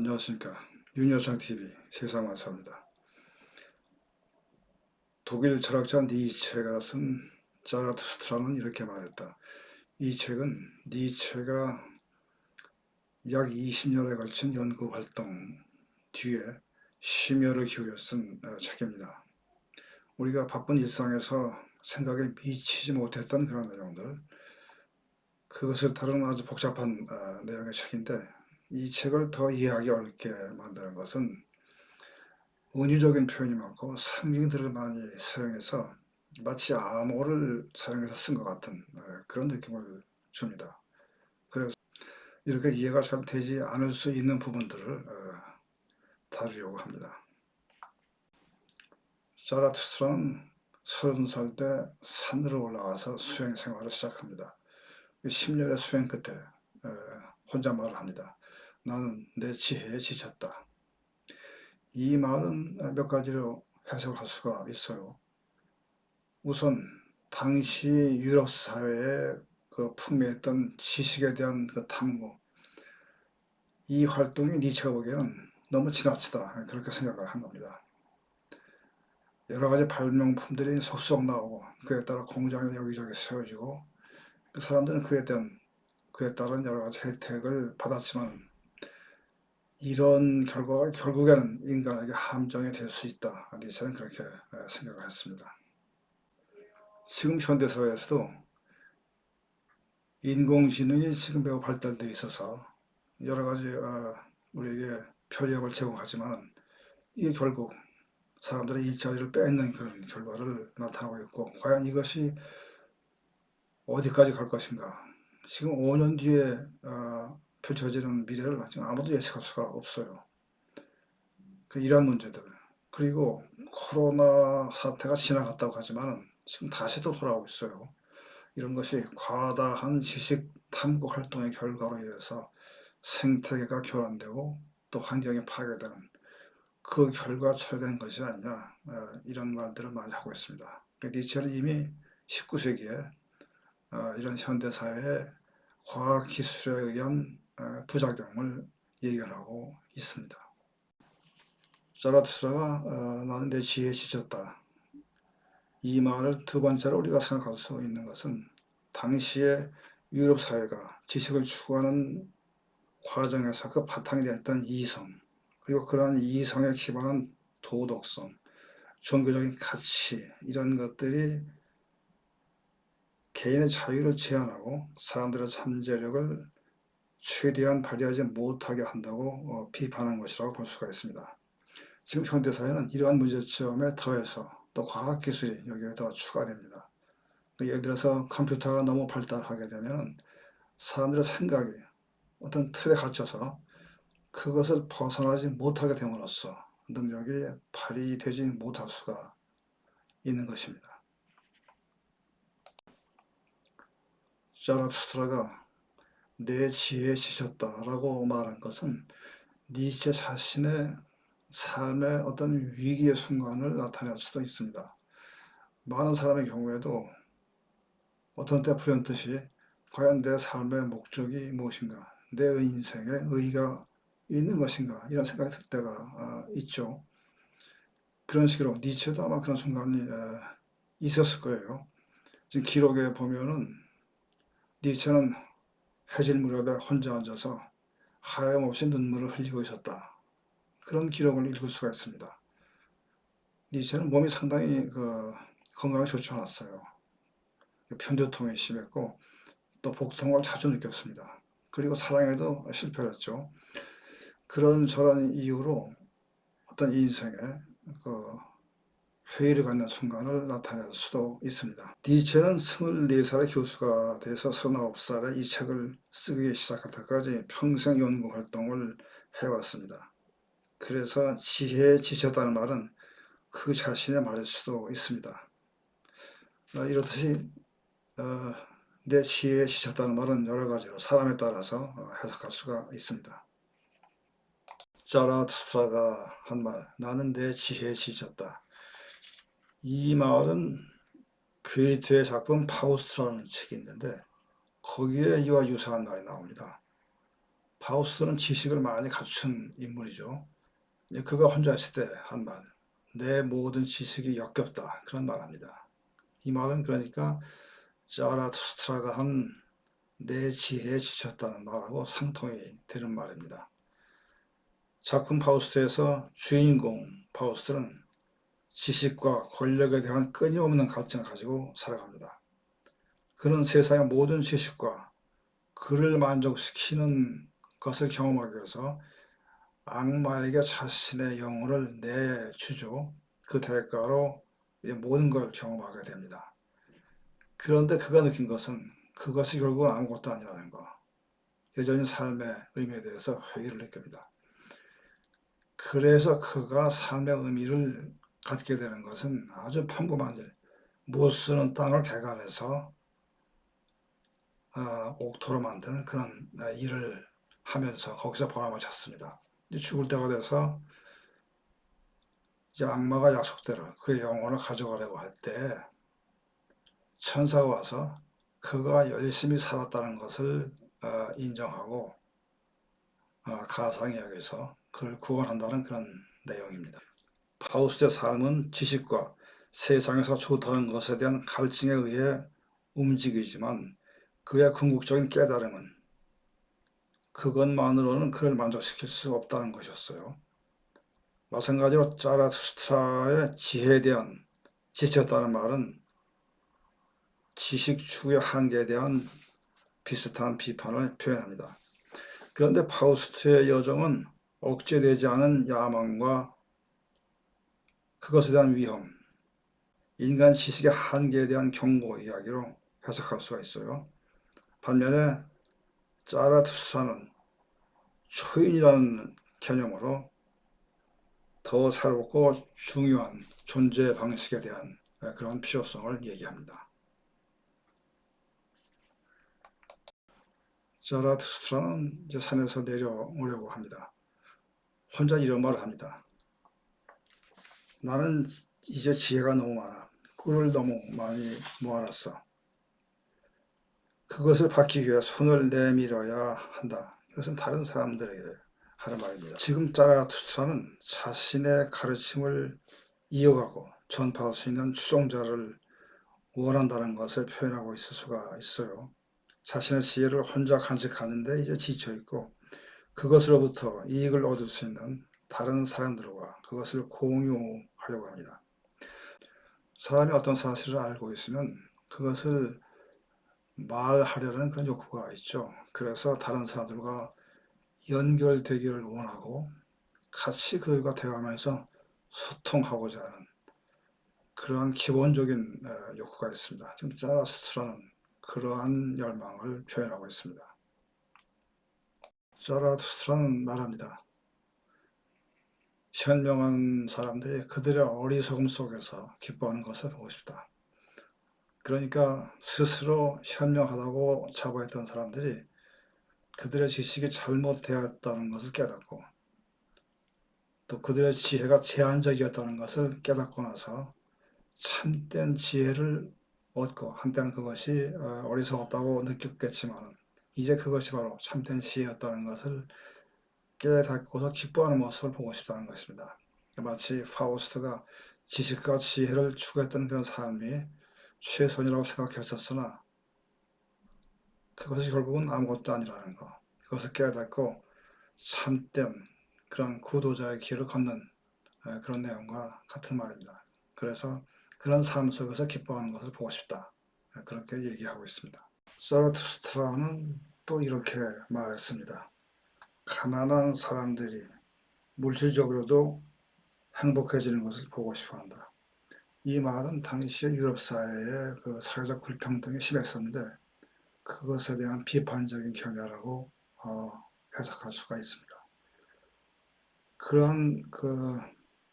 안녕하십니까 윤여창TV 세상 만사입니다. 독일 철학자 니체가 쓴 자라투스트라는 이렇게 말했다. 이 책은 니체가 약 20년에 걸친 연구 활동 뒤에 심혈을 기울여 쓴 어, 책입니다. 우리가 바쁜 일상에서 생각에 미치지 못했던 그런 내용들 그것을 다루는 아주 복잡한 어, 내용의 책인데 이 책을 더 이해하기 어렵게 만드는 것은 은유적인 표현이 많고 상징들을 많이 사용해서 마치 암호를 사용해서 쓴 것 같은 어, 그런 느낌을 줍니다. 그래서 이렇게 이해가 잘 되지 않을 수 있는 부분들을 어, 다루려고 합니다. 자라투스트라는 서른 살 때 산으로 올라가서 수행 생활을 시작합니다. 10년의 수행 끝에 어, 혼자 말을 합니다. 나는 내 지혜에 지쳤다. 이 말은 몇 가지로 해석을 할 수가 있어요. 우선 당시 유럽 사회에 그 풍미했던 지식에 대한 그 탐구, 이 활동이 니체가 보기에는 너무 지나치다 그렇게 생각을 한 겁니다. 여러 가지 발명품들이 속속 나오고 그에 따라 공장이 여기저기 세워지고 그 사람들은 그에 대한 그에 따른 여러 가지 혜택을 받았지만 이런 결과가 결국에는 인간에게 함정이 될 수 있다. 니체는 그렇게 생각을 했습니다. 지금 현대사회에서도 인공지능이 지금 매우 발달되어 있어서 여러 가지 어, 우리에게 편리함을 제공하지만 이게 결국 사람들의 일자리를 뺏는 그런 결과를 나타나고 있고 과연 이것이 어디까지 갈 것인가 지금 5년 뒤에 어, 펼쳐지는 미래를 지금 아무도 예측할 수가 없어요. 그 이런 문제들 그리고 코로나 사태가 지나갔다고 하지만 지금 다시 또 돌아오고 있어요. 이런 것이 과다한 지식 탐구 활동의 결과로 인해서 생태계가 교란되고 또 환경이 파괴되는 그 결과 초래된 것이 아니냐 어, 이런 말들을 많이 하고 있습니다. 니체는 이미 19세기에 어, 이런 현대사회의 과학기술에 의한 어, 부작용을 예견하고 있습니다. 자라투스라가 나는 내 지혜에 지쳤다. 이 말을 두 번째로 우리가 생각할 수 있는 것은 당시의 유럽 사회가 지식을 추구하는 과정에서 그 바탕이 되었던 이성, 그리고 그러한 이성에 기반한 도덕성, 종교적인 가치, 이런 것들이 개인의 자유를 제한하고 사람들의 잠재력을 최대한 발휘하지 못하게 한다고 어, 비판한 것이라고 볼 수가 있습니다. 지금 현대사회는 이러한 문제점에 더해서 또 과학기술이 여기에 더 추가됩니다. 그 예를 들어서 컴퓨터가 너무 발달하게 되면 사람들의 생각이 어떤 틀에 갇혀서 그것을 벗어나지 못하게 됨으로써 능력이 발휘되지 못할 수가 있는 것입니다. 자라투스트라가 내 지혜에 지쳤다라고 말한 것은 니체 자신의 삶의 어떤 위기의 순간을 나타낼 수도 있습니다. 많은 사람의 경우에도 어떤 때 불현듯이 과연 내 삶의 목적이 무엇인가, 내 인생에 의의가 있는 것인가 이런 생각이 들 때가 아, 있죠. 그런 식으로 니체도 아마 그런 순간이 있었을 거예요. 지금 기록에 보면은 니체는 해질 무렵에 혼자 앉아서 하염없이 눈물을 흘리고 있었다. 그런 기록을 읽을 수가 있습니다. 니체는 몸이 상당히 그 건강이 좋지 않았어요. 편두통이 심했고 또 복통을 자주 느꼈습니다. 그리고 사랑에도 실패를 했죠. 그런 저런 이유로 어떤 인생에 그 회의를 갖는 순간을 나타낼 수도 있습니다. 니체는 24살의 교수가 돼서 39살에 이 책을 쓰기 시작할 때까지 평생 연구 활동을 해왔습니다. 그래서 지혜에 지쳤다는 말은 그 자신의 말일 수도 있습니다. 어, 이렇듯이 어, 내 지혜에 지쳤다는 말은 여러 가지로 사람에 따라서 어, 해석할 수가 있습니다. 자라투스트라가 한 말, 나는 내 지혜에 지쳤다. 이 말은 괴테의 작품 파우스트라는 책이 있는데 거기에 이와 유사한 말이 나옵니다. 파우스트는 지식을 많이 갖춘 인물이죠. 이제 그가 혼자 있을 때 한 말, 내 모든 지식이 역겹다 그런 말합니다. 이 말은 그러니까 자라투스트라가 한 내 지혜에 지쳤다는 말하고 상통이 되는 말입니다. 작품 파우스트에서 주인공 파우스트는 지식과 권력에 대한 끊임없는 갈증을 가지고 살아갑니다. 그는 세상의 모든 지식과 그를 만족시키는 것을 경험하기 위해서 악마에게 자신의 영혼을 내주죠. 그 대가로 모든 걸 경험하게 됩니다. 그런데 그가 느낀 것은 그것이 결국은 아무것도 아니라는 거. 여전히 삶의 의미에 대해서 회의를 느낍니다. 그래서 그가 삶의 의미를 갖게 되는 것은 아주 평범한 일, 못 쓰는 땅을 개간해서 어, 옥토로 만드는 그런 어, 일을 하면서 거기서 보람을 찾습니다. 죽을 때가 돼서 이제 악마가 약속대로 그의 영혼을 가져가려고 할 때 천사가 와서 그가 열심히 살았다는 것을 어, 인정하고 어, 가상이야기에서 그를 구원한다는 그런 내용입니다. 파우스트의 삶은 지식과 세상에서 좋다는 것에 대한 갈증에 의해 움직이지만 그의 궁극적인 깨달음은 그것만으로는 그를 만족시킬 수 없다는 것이었어요. 마찬가지로 자라투스트라의 지혜에 대한 지쳤다는 말은 지식 추구의 한계에 대한 비슷한 비판을 표현합니다. 그런데 파우스트의 여정은 억제되지 않은 야망과 그것에 대한 위험, 인간 지식의 한계에 대한 경고 이야기로 해석할 수가 있어요. 반면에 자라투스트라는 초인이라는 개념으로 더 새롭고 중요한 존재 방식에 대한 그런 필요성을 얘기합니다. 자라투스트라는 이제 산에서 내려오려고 합니다. 혼자 이런 말을 합니다. 나는 이제 지혜가 너무 많아. 꿀을 너무 많이 모아놨어. 그것을 받기 위해 손을 내밀어야 한다. 이것은 다른 사람들에게 하는 말입니다. 지금 자라투스트라는 자신의 가르침을 이어가고 전파할 수 있는 추종자를 원한다는 것을 표현하고 있을 수가 있어요. 자신의 지혜를 혼자 간직하는데 이제 지쳐 있고 그것으로부터 이익을 얻을 수 있는 다른 사람들과 그것을 공유 하려고 합니다. 사람이 어떤 사실을 알고 있으면 그것을 말하려는 그런 욕구가 있죠. 그래서 다른 사람들과 연결되기를 원하고 같이 그들과 대화하면서 소통하고자 하는 그러한 기본적인 욕구가 있습니다. 지금 자라투스트라는 그러한 열망을 표현하고 있습니다. 자라투스트라는 말합니다. 현명한 사람들이 그들의 어리석음 속에서 기뻐하는 것을 보고 싶다. 그러니까 스스로 현명하다고 자부했던 사람들이 그들의 지식이 잘못되었다는 것을 깨닫고 또 그들의 지혜가 제한적이었다는 것을 깨닫고 나서 참된 지혜를 얻고 한때는 그것이 어, 어리석었다고 느꼈겠지만 이제 그것이 바로 참된 지혜였다는 것을 깨닫고서 기뻐하는 모습을 보고 싶다는 것입니다. 마치 파우스트가 지식과 지혜를 추구했던 그런 삶이 최선이라고 생각했었으나 그것이 결국은 아무것도 아니라는 것. 그것을 깨닫고 참된 그런 구도자의 길을 걷는 그런 내용과 같은 말입니다. 그래서 그런 삶 속에서 기뻐하는 것을 보고 싶다. 그렇게 얘기하고 있습니다. 사라투스트라는 또 이렇게 말했습니다. 가난한 사람들이 물질적으로도 행복해지는 것을 보고 싶어 한다. 이 말은 당시의 유럽 사회의 그 사회적 불평등이 심했었는데 그것에 대한 비판적인 견해라고 어, 해석할 수가 있습니다. 그런 그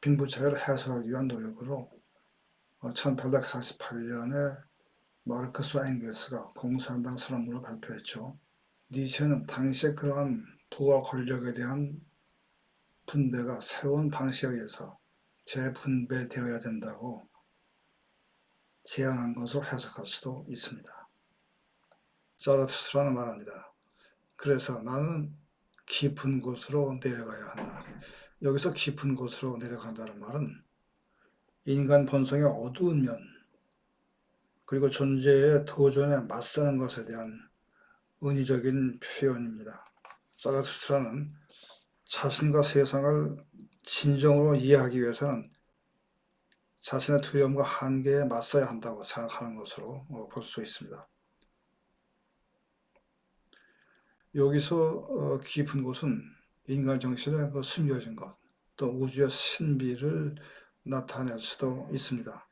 빈부차이를 해소하기 위한 노력으로 어, 1848년에 마르크스 앵겔스가 공산당 선언문을 발표했죠. 니체는 당시에 그러한 부와 권력에 대한 분배가 새로운 방식에 의해서 재분배되어야 된다고 제안한 것으로 해석할 수도 있습니다. 자라투스라는 말합니다. 그래서 나는 깊은 곳으로 내려가야 한다. 여기서 깊은 곳으로 내려간다는 말은 인간 본성의 어두운 면, 그리고 존재의 도전에 맞서는 것에 대한 은유적인 표현입니다. 사라투스트라는 자신과 세상을 진정으로 이해하기 위해서는 자신의 두려움과 한계에 맞서야 한다고 생각하는 것으로 어, 볼수 있습니다. 여기서 어, 깊은 곳은 인간 정신의 그 숨겨진 것, 또 우주의 신비를 나타낼 수도 있습니다.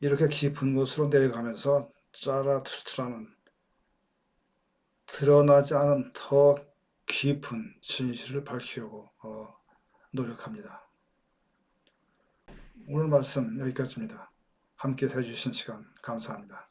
이렇게 깊은 곳으로 내려가면서 짜라투스트라는 드러나지 않은 더 깊은 진실을 밝히려고 어, 노력합니다. 오늘 말씀 여기까지입니다. 함께 해주신 시간 감사합니다.